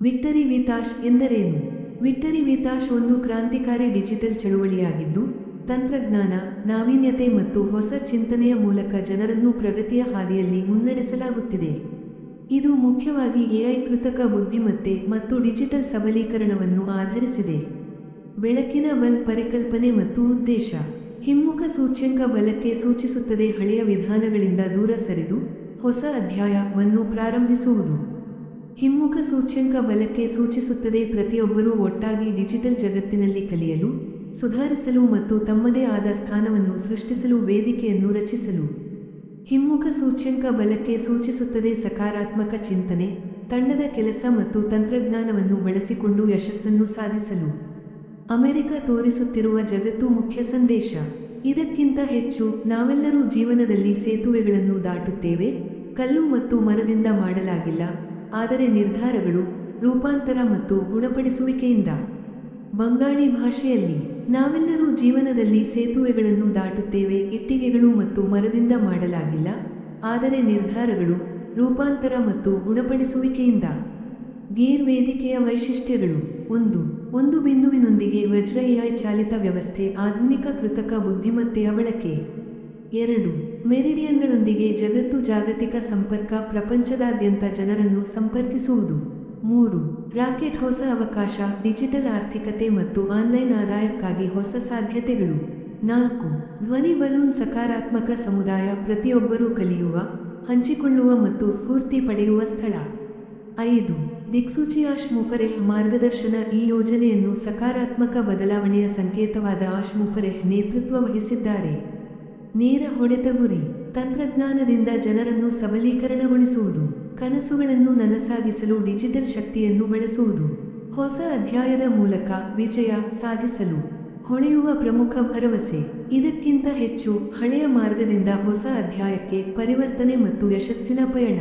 Victory ವಿತಾಶ್ ಎಂದರೇನು? Victory ವಿತಾಶ್ ಒಂದು ಕ್ರಾಂತಿಕಾರಿ ಡಿಜಿಟಲ್ ಚಳುವಳಿಯಾಗಿದ್ದು, ತಂತ್ರಜ್ಞಾನ, ನಾವೀನ್ಯತೆ ಮತ್ತು ಹೊಸ ಚಿಂತನೆಯ ಮೂಲಕ ಜನರನ್ನು ಪ್ರಗತಿಯ ಹಾದಿಯಲ್ಲಿ ಮುನ್ನಡೆಸಲಾಗುತ್ತಿದೆ. ಇದು ಮುಖ್ಯವಾಗಿ ಎಐ ಕೃತಕ ಬುದ್ಧಿಮತ್ತೆ ಮತ್ತು ಡಿಜಿಟಲ್ ಸಬಲೀಕರಣವನ್ನು ಆಧರಿಸಿದೆ. ಬೆಳಕಿನ ಬಲ್ ಪರಿಕಲ್ಪನೆ ಮತ್ತು ಉದ್ದೇಶ. ಹಿಮ್ಮುಖ ಸೂಚ್ಯಂಕ ಬಲಕ್ಕೆ ಸೂಚಿಸುತ್ತದೆ ಹಳೆಯ ವಿಧಾನಗಳಿಂದ ದೂರ ಸರಿದು, ಹೊಸ ಅಧ್ಯಾಯವನ್ನು ಪ್ರಾರಂಭಿಸುವುದು. ಹಿಮ್ಮುಖ ಸೂಚ್ಯಂಕ ಬಲಕ್ಕೆ ಸೂಚಿಸುತ್ತದೆ ಪ್ರತಿಯೊಬ್ಬರೂ ಒಟ್ಟಾಗಿ ಡಿಜಿಟಲ್ ಜಗತ್ತಿನಲ್ಲಿ ಕಲಿಯಲು, ಸುಧಾರಿಸಲು ಮತ್ತು ತಮ್ಮದೇ ಆದ ಸ್ಥಾನವನ್ನು ಸೃಷ್ಟಿಸಲು ವೇದಿಕೆಯನ್ನು ರಚಿಸಲು. ಹಿಮ್ಮುಖ ಸೂಚ್ಯಂಕ ಬಲಕ್ಕೆ ಸೂಚಿಸುತ್ತದೆ ಸಕಾರಾತ್ಮಕ ಚಿಂತನೆ, ತಂಡದ ಕೆಲಸ ಮತ್ತು ತಂತ್ರಜ್ಞಾನವನ್ನು ಬಳಸಿಕೊಂಡು ಯಶಸ್ಸನ್ನು ಸಾಧಿಸಲು. ಅಮೆರಿಕ ತೋರಿಸುತ್ತಿರುವ ಜಗತ್ತು ಮುಖ್ಯ ಸಂದೇಶ, ಇದಕ್ಕಿಂತ ಹೆಚ್ಚು ನಾವೆಲ್ಲರೂ ಜೀವನದಲ್ಲಿ ಸೇತುವೆಗಳನ್ನು ದಾಟುತ್ತೇವೆ, ಕಲ್ಲು ಮತ್ತು ಮರದಿಂದ ಮಾಡಲಾಗಿಲ್ಲ. ಆದರೆ ನಿರ್ಧಾರಗಳು ರೂಪಾಂತರ ಮತ್ತು ಗುಣಪಡಿಸುವಿಕೆಯಿಂದ. ಬಂಗಾಳಿ ಭಾಷೆಯಲ್ಲಿ ನಾವೆಲ್ಲರೂ ಜೀವನದಲ್ಲಿ ಸೇತುವೆಗಳನ್ನು ದಾಟುತ್ತೇವೆ, ಇಟ್ಟಿಗೆಗಳು ಮತ್ತು ಮರದಿಂದ ಮಾಡಲಾಗಿಲ್ಲ, ಆದರೆ ನಿರ್ಧಾರಗಳು ರೂಪಾಂತರ ಮತ್ತು ಗುಣಪಡಿಸುವಿಕೆಯಿಂದ. ಗೇರ್ ವೇದಿಕೆಯ ವೈಶಿಷ್ಟ್ಯಗಳು ಒಂದು ಒಂದು ಬಿಂದುವಿನೊಂದಿಗೆ ವಜ್ರ ಚಾಲಿತ ವ್ಯವಸ್ಥೆ, ಆಧುನಿಕ ಕೃತಕ ಬುದ್ಧಿಮತ್ತೆಯ ಬಳಕೆ ಎರಡು ಮೆರಿಡಿಯನ್ಗಳೊಂದಿಗೆ ಜಗತ್ತು ಜಾಗತಿಕ ಸಂಪರ್ಕ ಪ್ರಪಂಚದಾದ್ಯಂತ ಜನರನ್ನು ಸಂಪರ್ಕಿಸುವುದು. ಮೂರು, ರಾಕೆಟ್ ಹೊಸ ಅವಕಾಶ, ಡಿಜಿಟಲ್ ಆರ್ಥಿಕತೆ ಮತ್ತು ಆನ್ಲೈನ್ ಆದಾಯಕ್ಕಾಗಿ ಹೊಸ ಸಾಧ್ಯತೆಗಳು. ನಾಲ್ಕು, ಧ್ವನಿ ಬಲೂನ್ ಸಕಾರಾತ್ಮಕ ಸಮುದಾಯ ಪ್ರತಿಯೊಬ್ಬರೂ ಕಲಿಯುವ, ಹಂಚಿಕೊಳ್ಳುವ ಮತ್ತು ಸ್ಫೂರ್ತಿ ಪಡೆಯುವ ಸ್ಥಳ. ಐದು, ದಿಕ್ಸೂಚಿ ಆಶ್ ಮುಫರೆಹ್ ಮಾರ್ಗದರ್ಶನ ಈ ಯೋಜನೆಯನ್ನು ಸಕಾರಾತ್ಮಕ ಬದಲಾವಣೆಯ ಸಂಕೇತವಾದ ಆಶ್ ಮುಫರೆಹ್ ನೇತೃತ್ವ ವಹಿಸಿದ್ದಾರೆ. ನೇರ ಹೊಡೆತ ಗುರಿ ತಂತ್ರಜ್ಞಾನದಿಂದ ಜನರನ್ನು ಸಬಲೀಕರಣಗೊಳಿಸುವುದು, ಕನಸುಗಳನ್ನು ನನಸಾಗಿಸಲು ಡಿಜಿಟಲ್ ಶಕ್ತಿಯನ್ನು ಬಳಸುವುದು, ಹೊಸ ಅಧ್ಯಾಯದ ಮೂಲಕ ವಿಜಯ ಸಾಧಿಸಲು ಹೊಳೆಯುವ ಪ್ರಮುಖ ಭರವಸೆ. ಇದಕ್ಕಿಂತ ಹೆಚ್ಚು ಹಳೆಯ ಮಾರ್ಗದಿಂದ ಹೊಸ ಅಧ್ಯಾಯಕ್ಕೆ ಪರಿವರ್ತನೆ ಮತ್ತು ಯಶಸ್ಸಿನ ಪಯಣ.